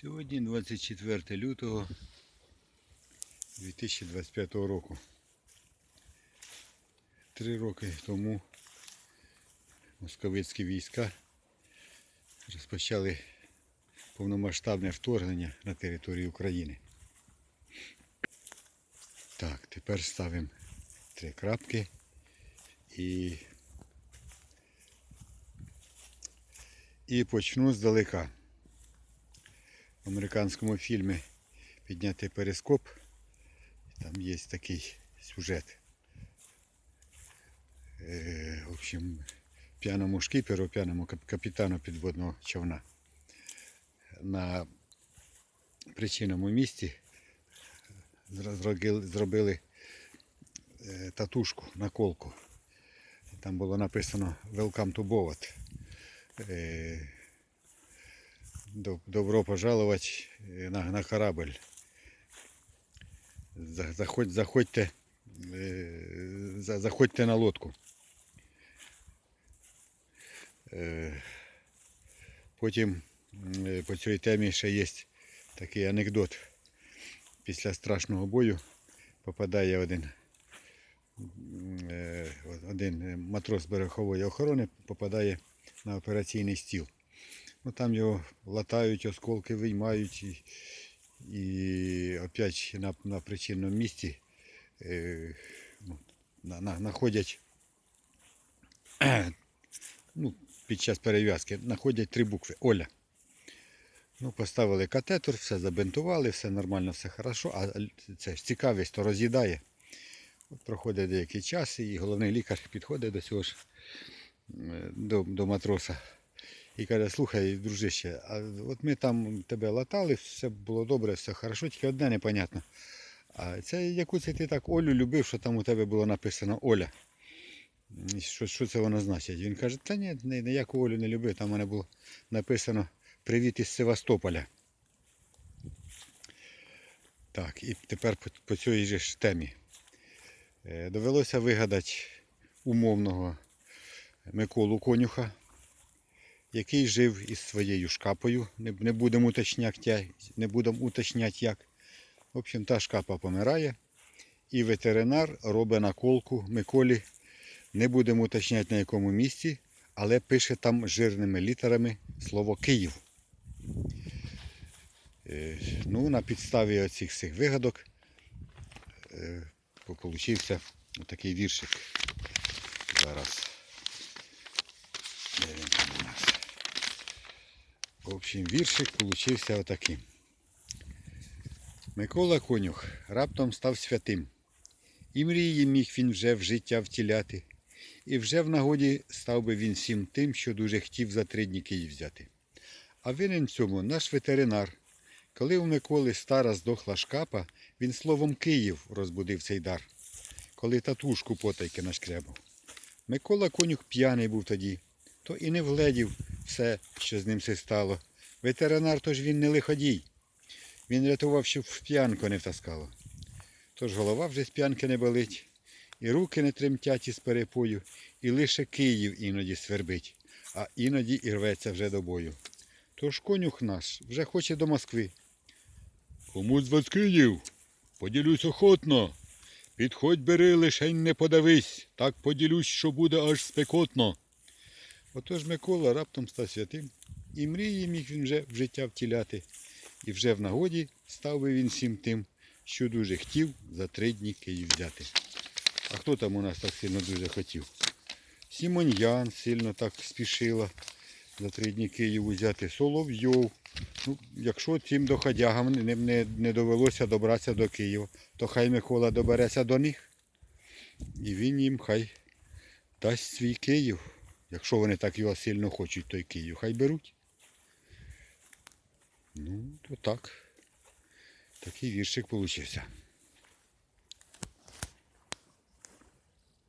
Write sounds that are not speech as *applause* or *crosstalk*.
Сьогодні 24 лютого 2025 року. Три роки тому московицькі війська розпочали повномасштабне вторгнення на територію України. Так, тепер ставимо три крапки і, і почну здалека. В американському фільмі підняти перископ. Там є такий сюжет. Е, в общем, п'яному шкіперу, п'яному капітану підводного човна. На причинному місці зробили, е, татушку, наколку. Там було написано Welcome to Bovat. Доб- Добро пожаловать е, на, на корабль. Заходь, заходьте, е, заходьте на лодку. Е, Потім по цій темі ще є такий анекдот. Після страшного бою попадає один, е, один матрос берегової охорони, попадає на операційний стіл. Ну, там його латають, осколки виймають і, і опять на, на причинному місці е, ну, на, на, знаходять *clears throat* ну, під час перев'язки знаходять три букви Оля. Ну, поставили катетер, все забинтували, все нормально, все хорошо, а це ж цікавість, то роз'їдає. От проходить деякий час, і головний лікар підходить до цього ж е, до, до матроса і каже, слухай, дружище, а от ми там тебе латали, все було добре, все хорошо, тільки одне непонятно. А це яку це ти так Олю любив, що там у тебе було написано Оля. Що, що це воно значить? Він каже, та ні, ні- ніяку Олю не любив, там у мене було написано Привіт із Севастополя. Так, і тепер по, по цій же ж темі. Е, Довелося вигадати умовного Миколу Конюха, який жив із своєю шкапою. Не, будемо уточняти, не будемо уточняти як. В общем, та шкапа помирає. І ветеринар робить наколку Миколі. Не будемо уточняти на якому місці, але пише там жирними літерами слово Київ. Е, Ну, на підставі оцих всіх вигадок е, получився такий віршик. Зараз. Де він там у нас? В общем, віршик получився отаким. Микола Конюх раптом став святим. І мрії міг він вже в життя втіляти. І вже в нагоді став би він всім тим, що дуже хотів за три дні Київ взяти. А винен цьому наш ветеринар. Коли у Миколи стара здохла шкапа, він словом Київ розбудив цей дар. Коли татушку потайки нашкрябав. Микола конюх п'яний був тоді, то і не вгледів все, що з ним все стало. Ветеринар тож він не лиходій. Він рятував, щоб в п'янку не втаскало. Тож голова вже з п'янки не болить, і руки не тремтять із перепою, і лише Київ іноді свербить, а іноді і рветься вже до бою. Тож конюх наш вже хоче до Москви. Кому з вас Київ? Поділюсь охотно. Підходь бери, лишень не подавись, так поділюсь, що буде аж спекотно. Отож Микола раптом став святим, і мрії міг він вже в життя втіляти, і вже в нагоді став би він всім тим, що дуже хотів за три дні Київ взяти. А хто там у нас так сильно дуже хотів? Сімоньян сильно так спішила за три дні Київ взяти. Соловйов. Ну, якщо цим доходягам не, не, не довелося добратися до Києва, то хай Микола добереться до них. І він їм хай дасть свій Київ. Якщо вони так його сильно хочуть, то й Київ, хай беруть. Ну, то так. Такий віршик получився.